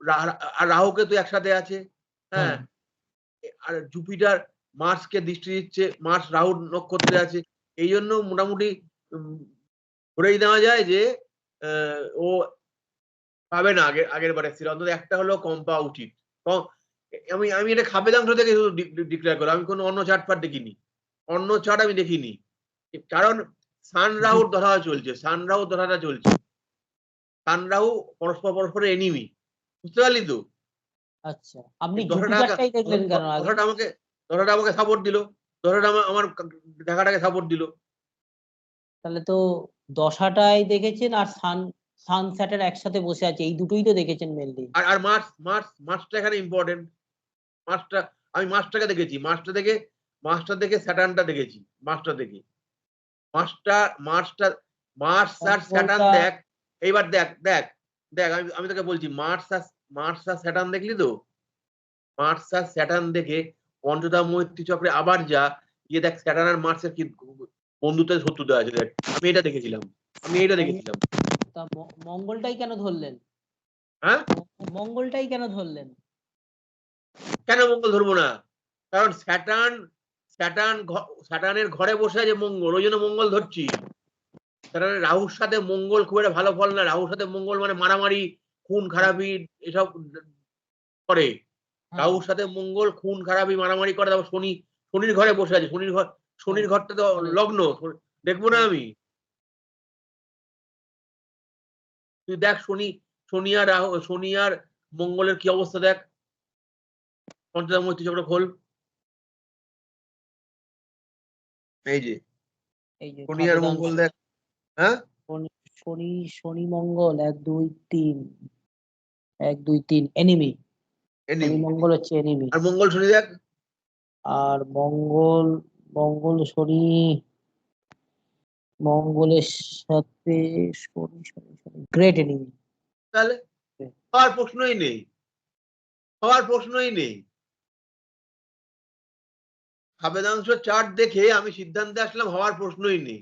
আর রাহুকে তো একসাথে আছে হ্যাঁ? আর জুপিটার মার্সকে দৃষ্টি দিচ্ছে মার্স রাহুর নক্ষত্রে আছে। এই জন্য মোটামুটি ধরেই নেওয়া যায় যে ও পাবে না আগের আগের বারে ছিল অন্তত একটা হলো কম পাওয়া উচিত। আমি আমি এটা খাবেদাংশ থেকে ডিক্লেয়ার করলাম আমি কোনো অন্য চার্ট ফাট দেখিনি। অন্য চার্ট আমি দেখিনি। কারণ সান রাহুর ধরা চলছে সান রাহু ধরাটা চলছে। সান রাহু পরস্পর পরস্পর এনিমি বুঝতে পারলি তো? আচ্ছা আপনি জুপিটারটাই দেখলেন কেন ধরাটা আমাকে ধরাটা আমাকে সাপোর্ট দিল। ধরাটা আমার আমার সাপোর্ট দিল। তাহলে তো দশাটাই দেখেছেন আর সান সানসেটের একসাথে বসে আছে এই দুটোই তো দেখেছেন মেনলি। আর আর মার্চ মার্চটা এখানে ইম্পর্টেন্ট মার্চটা আমি মার্চটাকে দেখেছি। মার্চটা দেখে মার্চটা দেখে স্যাটার্নটা দেখেছি। মার্চটা দেখে। মার্চটা মার্চ আর স্যাটার্ন দেখ। এইবার দেখ দেখ। দেখ আমি আমি তোকে বলছি মার্চ আর মার্চ আর স্যাটার্ন দেখলি তো? মার্চ আর স্যাটার্ন দেখে পঞ্চদা মৈত্রী চক্রে আবার যা গিয়ে দেখ স্যাটার্ন আর মার্চের কি বন্ধুত্বের শত্রুতা আছে। দেখ আমি এটা দেখেছিলাম আমি এটা দেখেছিলাম। তা মঙ্গলটাই কেন ধরলেন? হ্যাঁ? মঙ্গলটাই কেন ধরলেন? কেন মঙ্গল ধরবো না? কারণ স্যাটার্ন স্যাটার্ন স্যাটার্নের ঘরে বসে আছে মঙ্গল ওই জন্য মঙ্গল ধরছি। স্যাটার্নের রাহুর সাথে মঙ্গল খুব একটা ভালো ফল না। রাহুর সাথে মঙ্গল মানে মারামারি খুন খারাপি এসব করে। রাহুর সাথে মঙ্গল খুন খারাপি মারামারি করে। তারপর শনি শনির ঘরে বসে আছে। শনির ঘর শনির ঘরটা তো লগ্ন। দেখব না আমি। তুই দেখ শনি শনি আর রাহু শনি আর মঙ্গলের কি অবস্থা দেখ। পঞ্চদা মৈত্রী চক্র খোল। এই যে। শনি আর মঙ্গল দেখ। হ্যাঁ? শনি শনি শনি মঙ্গল এক দুই তিন। এক দুই তিন এনিমি enemy। মঙ্গল হচ্ছে এনিমি আর মঙ্গল শনি দেখ। আর মঙ্গল মঙ্গল শনি মঙ্গলের সাথে শনি শনি শনি। গ্রেট এনিমি তাহলে। হওয়ার প্রশ্নই নেই। হওয়ার প্রশ্নই নেই। আবেদাংশ চার্ট দেখে আমি সিদ্ধান্তে আসলাম হওয়ার প্রশ্নই নেই।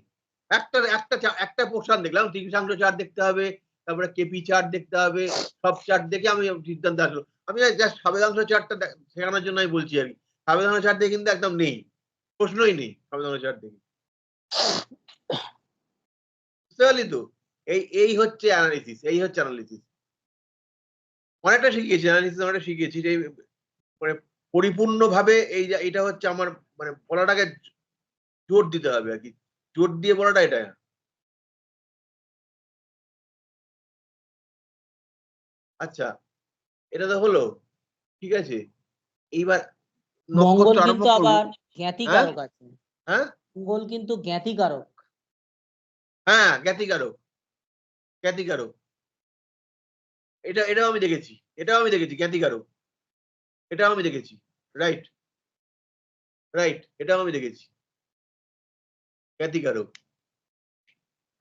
একটা একটা একটা পোর্শন দেখলাম ত্রিশাংশ চার্ট দেখতে হবে, তারপরে কেপি চার্ট দেখতে হবে, সব চার্ট দেখে আমি সিদ্ধান্তে আসলো। আমি জাস্ট সাবেদাংশ চার্টটা শেখানোর জন্য আমি বলছি আর কি। সাবেদাংশ চার্ট দেখে কিন্তু একদম নেই, প্রশ্নই নেই সাবেদাংশ চার্ট দেখে। বুঝতে পারলি তো? এই এই হচ্ছে অ্যানালিসিস এই হচ্ছে অ্যানালিসিস অনেকটা শিখিয়েছি অ্যানালিসিস অনেকটা শিখিয়েছি, যে মানে পরিপূর্ণভাবে এই এটা হচ্ছে আমার মানে বলাটাকে জোর দিতে হবে আর কি। জোর দিয়ে বলাটা এটা। আচ্ছা এটা তো হলো ঠিক আছে। এইবার মঙ্গল কিন্তু আবার জ্ঞাতিকারক আছে। হ্যাঁ? মঙ্গল কিন্তু জ্ঞাতিকারক। হ্যাঁ জ্ঞাতিকারক। জ্ঞাতিকারক। এটা এটাও আমি দেখেছি এটাও আমি দেখেছি জ্ঞাতিকারক। এটাও আমি দেখেছি রাইট রাইট এটাও আমি দেখেছি। জ্ঞাতিকারক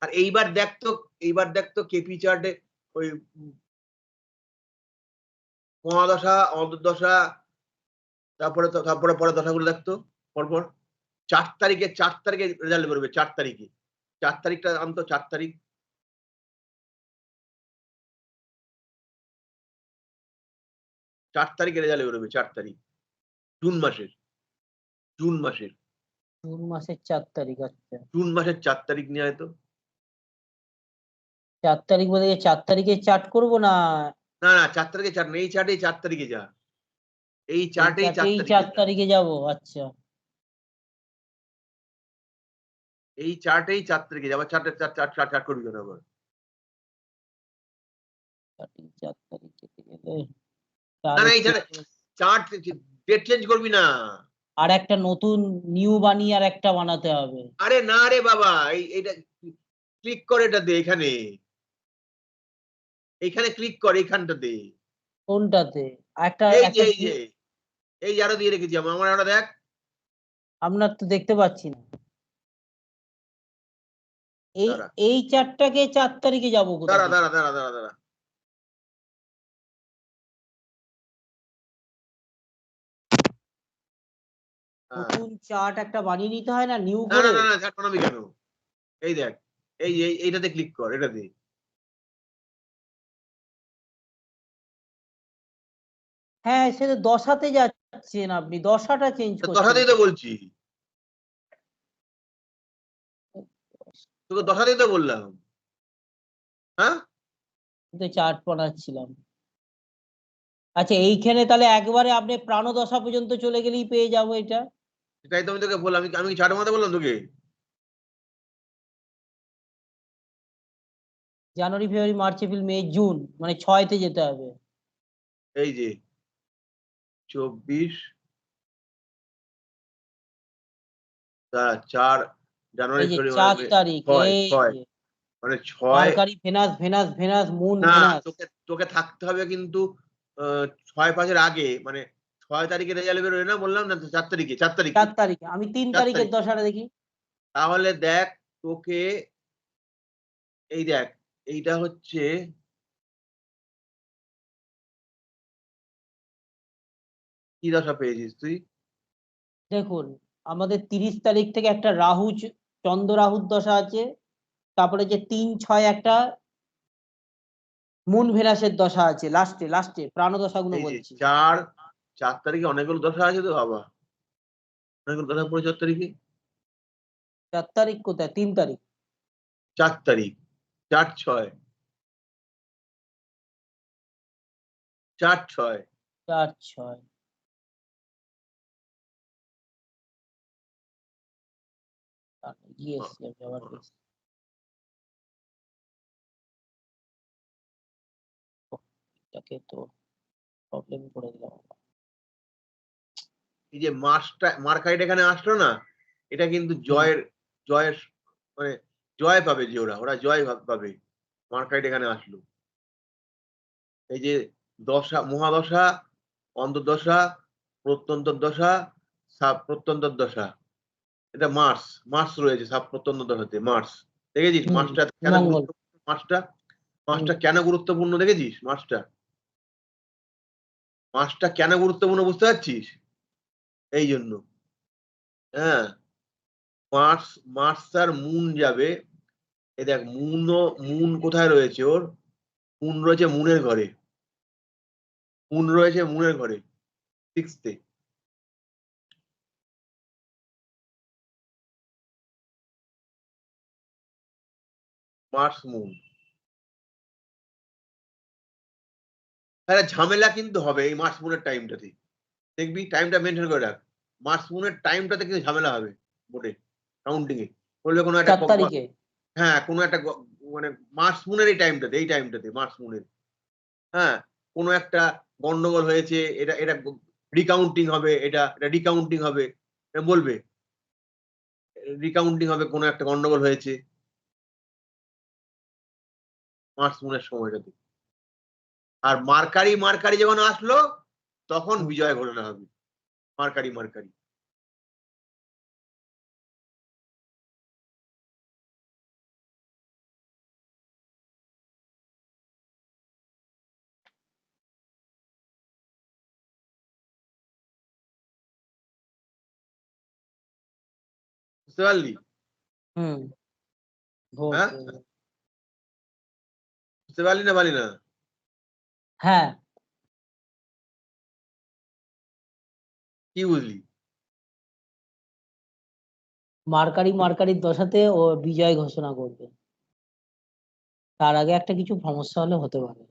আর এইবার দেখতো এইবার দেখতো কেপি চার্টে ওই মহাদশা, অন্তর্দশা, তারপরে তারপরে পরে দশাগুলো দেখতো পরপর। চার তারিখে চার তারিখে রেজাল্ট বেরোবে, চার তারিখে। চার তারিখটা আনতো চার তারিখ। চার তারিখে রেজাল্ট বেরোবে, চার তারিখ। জুন মাসের। জুন মাসের। জুন মাসের চার তারিখ আচ্ছা। জুন মাসের চার তারিখ নিয়ে হয়তো। চার তারিখ বলে কি চার তারিখে চার্ট করব না? না না চার তারিখে চার না এই চার তারিখে যা। এই চার্টেই চার তারিখে যাব আচ্ছা। এই চার্টেই চার তারিখে যাবে। চারটে চার চার চার চার করবি কেন আবার? চার- তারিখে চার্ট ডেট চেঞ্জ করবি না। আর একটা নতুন নিউ বানিয়ে আর একটা বানাতে হবে। আরে না রে বাবা এটা ক্লিক করে এটা দে এখানে। এইখানে ক্লিক কর এইখানটাতে কোনটাতে? একটা এই যে এই আরও দিয়ে রেখেছি আমার। আমার আরও দেখ। আপনার তো দেখতে পাচ্ছি না। এই এই চারটাকে চার তারিখে যাব দাঁড়া? দাঁড়া দাঁড়া দাঁড়া দাঁড়া। নতুন চার্ট একটা বানিয়ে নিতে হয় না নিউ করে? না না না বানাবি কেন এই দেখ এই এই এইটাতে ক্লিক কর এটা এটাতে হ্যাঁ সে তো দশাতে যাচ্ছেন আপনি দশাটা চেঞ্জ করছেন। দশাতেই তো বলছি। তোকে দশাতেই তো বললাম। হ্যাঁ? চার্ট বানাচ্ছিলাম। আচ্ছা এইখানে তাহলে একবারে আপনি প্রাণদশা পর্যন্ত চলে গেলেই পেয়ে যাব এটা। সেটাই তো আমি তোকে বললাম আমি আমি চার মাথা বললাম তোকে? January February March April May June মানে ছয়তে যেতে হবে। এই যে চব্বিশ চার জানুয়ারি চার তারিখ মানে ছয় ভেনাস ভেনাস ভেনাস মুন না তোকে তোকে থাকতে হবে কিন্তু ছয় পাঁচের আগে মানে ছয় তারিখে রেজাল্ট বেরোয় না? বললাম না চার তারিখে চার তারিখে। চার তারিখে। আমি তিন তারিখের তারিখে। দশাটা দেখি। তাহলে দেখ তোকে এই দেখ এইটা হচ্ছে কি দশা পেয়েছিস তুই? দেখুন আমাদের তিরিশ তারিখ থেকে একটা রাহু চন্দ্র রাহুর দশা আছে। তারপরে যে তিন ছয় একটা মুন ভেনাসের দশা আছে। লাস্টে লাস্টে প্রাণদশা গুলো বলছি। চার চার তারিখে অনেকগুলো দশা আছে তো বাবা? অনেকগুলো দশা পড়ে চার তারিখে? চার তারিখ কোথায়? তিন তারিখ। চার তারিখ চার ছয়। চার ছয়। চার ছয়। আবার গেছি। ওহ, এটাকে তো প্রবলেম করে দিলাম। এই যে মাসটা মার্কাইট এখানে আসলো না এটা কিন্তু জয়ের জয়ের মানে জয় পাবে যে ওরা ওরা জয় পাবে। মার্কাইট এখানে আসলো। এই যে দশা মহাদশা অন্তর্দশা প্রত্যন্তর দশা সাব প্রত্যন্তর দশা এটা মার্স মার্স রয়েছে সাব প্রত্যন্ত দশাতে মার্স। দেখেছিস মার্সটা কেন গুরুত্বপূর্ণ? মার্সটা মার্সটা কেন গুরুত্বপূর্ণ? দেখেছিস মার্সটা? মার্সটা কেন গুরুত্বপূর্ণ বুঝতে পারছিস? এই জন্য হ্যাঁ? মার্স মার্স আর মুন যাবে। এ দেখ মুনও মুন কোথায় রয়েছে ওর? মুন রয়েছে মুনের ঘরে। মুন রয়েছে মুনের ঘরে সিক্সতে মার্স মুন ঝামেলা কিন্তু হবে এই মার্স মুনের টাইমটাতে দেখবি টাইমটা মেনটেন করে রাখ। মার্চ মুনের টাইমটাতে কিন্তু ঝামেলা হবে বোর্ডে কাউন্টিং এ। বলবে কোনো একটা হ্যাঁ কোনো একটা মানে মার্চ মুনের এই টাইমটাতে এই টাইমটাতে মার্চ মুনের হ্যাঁ কোনো একটা গন্ডগোল হয়েছে এটা এটা রিকাউন্টিং হবে এটা এটা রিকাউন্টিং হবে বলবে। রিকাউন্টিং হবে কোনো একটা গন্ডগোল হয়েছে। মার্চ মুনের সময়টাতে। আর মার্কারি মার্কারি যখন আসলো তখন বিজয় ঘোষণা হবে। Mercury Mercury. বুঝতে পারলি? হুম। ভোট হ্যাঁ? দেবে। বুঝতে পারলি না পারলি না? হ্যাঁ। কি বুঝলি মার্কারি মার্কারির দশাতে ও বিজয় ঘোষণা করবে। তার আগে একটা কিছু সমস্যা হলে হতে পারে।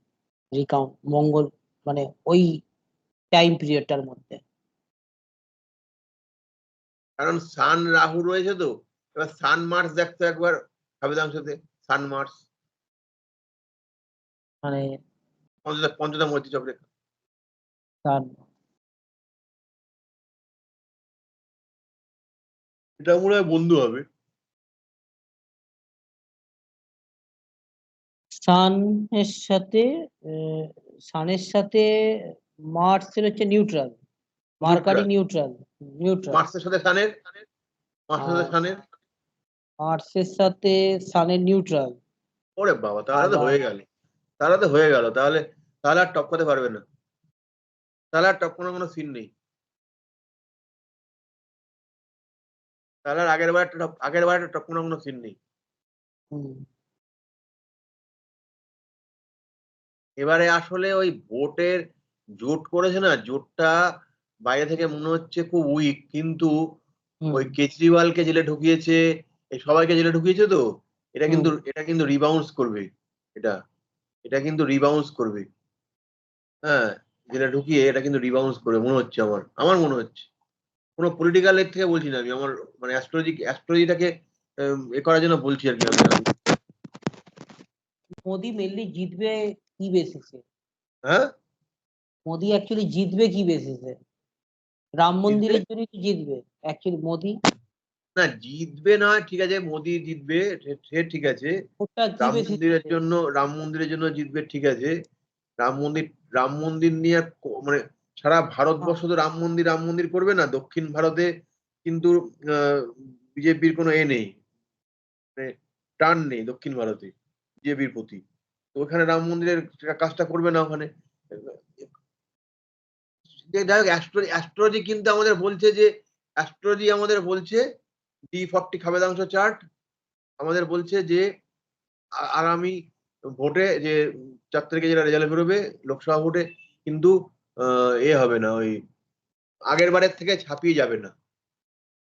রিকাউন্ট মঙ্গল মানে ওই টাইম পিরিয়ডটার মধ্যে। কারণ সান রাহু রয়েছে তো এবার সান মার্স দেখতো একবার সাবেদাংশতে সান মার্স মানে পঞ্চদা পঞ্চদা মৈত্রী চক্রে তার এটা মনে হয় বন্ধু হবে। সান এর সাথে সানের সাথে মার্সের হচ্ছে নিউট্রাল। Mercury neutral. নিউট্রাল মার্সের সাথে সানের? মার্সের সাথে সানের? মার্সের সাথে সানের নিউট্রাল। ওরে বাবা তাহলে তো হয়ে গেল। তাহলে তো হয়ে গেল তাহলে তাহলে আর টপকাতে পারবে না। তাহলে আর টপকানোর কোনো সিন নেই। তাহলে আগের বার একটা আগের বার একটা টপকানোর কোনো সিন নেই এবারে আসলে ওই ভোটের জোট করেছে না জোটটা বাইরে থেকে মনে হচ্ছে খুব উইক কিন্তু ওই কেজরিওয়ালকে জেলে ঢুকিয়েছে এই সবাইকে জেলে ঢুকিয়েছে তো এটা কিন্তু এটা কিন্তু রিবাউন্স করবে এটা এটা কিন্তু রিবাউন্স করবে। হ্যাঁ জেলে ঢুকিয়ে এটা কিন্তু রিবাউন্স করবে মনে হচ্ছে আমার আমার মনে হচ্ছে। কোনো পলিটিক্যাল এর থেকে বলছি না আমি আমার মানে অ্যাস্ট্রোলজি অ্যাস্ট্রোলজিটাকে এ করার জন্য বলছি আর কি আমি। মোদি মেনলি জিতবে কি বেসিসে হ্যাঁ? মোদি অ্যাকচুয়ালি জিতবে কি বেসিসে রাম মন্দিরের জন্যই তো জিতবে? অ্যাকচুয়ালি মোদি? না জিতবে না ঠিক আছে মোদি জিতবে সে- ঠিক আছে। রাম মন্দিরের জন্য রাম মন্দিরের জন্য জিতবে ঠিক আছে। রাম মন্দির রাম মন্দির নিয়ে ক- মানে সারা ভারতবর্ষ তো রাম মন্দির রাম মন্দির করবে না। দক্ষিণ ভারতে কিন্তু বিজেপির কোনো এ নেই। মানে টান নেই দক্ষিণ ভারতে বিজেপির প্রতি। তো ওখানে রাম মন্দিরের কাজটা করবে না ওখানে। যাই হোক অ্যাস্ট্রোলজি কিন্তু আমাদের বলছে যে অ্যাস্ট্রোলজি আমাদের বলছে ডি ফর্টি খাবেদাংশ চার্ট আমাদের বলছে যে আগামী ভোটে যে চার তারিখে যেটা রেজাল্ট বেরোবে লোকসভা ভোটে কিন্তু এ হবে না, ওই আগের বারের থেকে ছাপিয়ে যাবে না।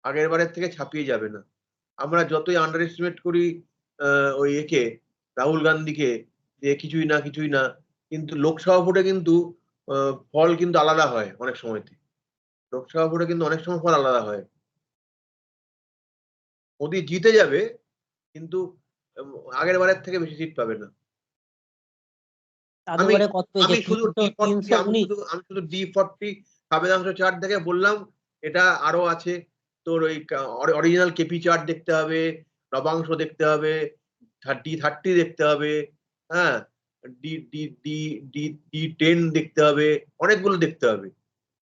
আগের বারের থেকে ছাপিয়ে যাবে না। আমরা যতই আন্ডার এস্টিমেট করি ওই একে, রাহুল গান্ধীকে, যে কিছুই না কিছুই না, কিন্তু লোকসভা ভোটে কিন্তু ফল কিন্তু আলাদা হয় অনেক সময়তে। লোকসভা ভোটে কিন্তু অনেক সময় ফল আলাদা হয়। মোদি জিতে যাবে, কিন্তু আগের বারের থেকে বেশি সিট পাবে না। আমি শুধু ডি ফর্টি চার্ট থেকে বললাম এটা আরও আছে। তোর ওই অরিজিনাল কেপি চার্ট দেখতে হবে দেখতে হবে ডি থার্টি দেখতে হবে হ্যাঁ D D D D D ten দেখতে হবে অনেকগুলো দেখতে হবে।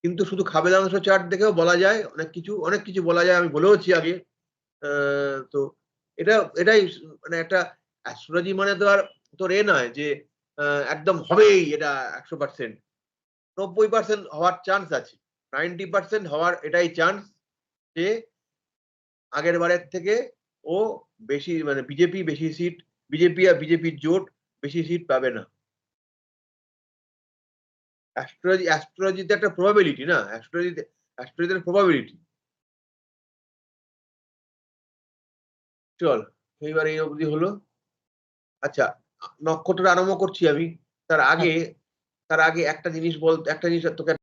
কিন্তু শুধু খাবেদাংশ চার্ট দেখেও বলা যায় অনেক কিছু অনেক কিছু বলা যায় আমি বলেওছি আগে। আহ, তো এটা এটাই মানে একটা অ্যাস্ট্রোলজি মানে তো আর তোর এ নয় যে একদম হবেই এটা একশো পার্সেন্ট নব্বই পার্সেন্ট হওয়ার চান্স আছে। নাইনটি পার্সেন্ট হওয়ার এটাই চান্স যে আগের বারের থেকে ও বেশি মানে বিজেপি বেশি সিট বিজেপি আর বিজেপির জোট বেশি সিট পাবে না। অ্যাস্ট্রোলজি অ্যাস্ট্রোলজিতে একটা প্রবাবিলিটি না? অ্যাস্ট্রোলজিতে অ্যাস্ট্রোলজিতে প্রবাবিলিটি চল, এইবার এই অবধি হলো। আচ্ছা নক্ষত্র আরম্ভ করছি আমি। তার আগে তার আগে একটা জিনিস বল একটা জিনিস তোকে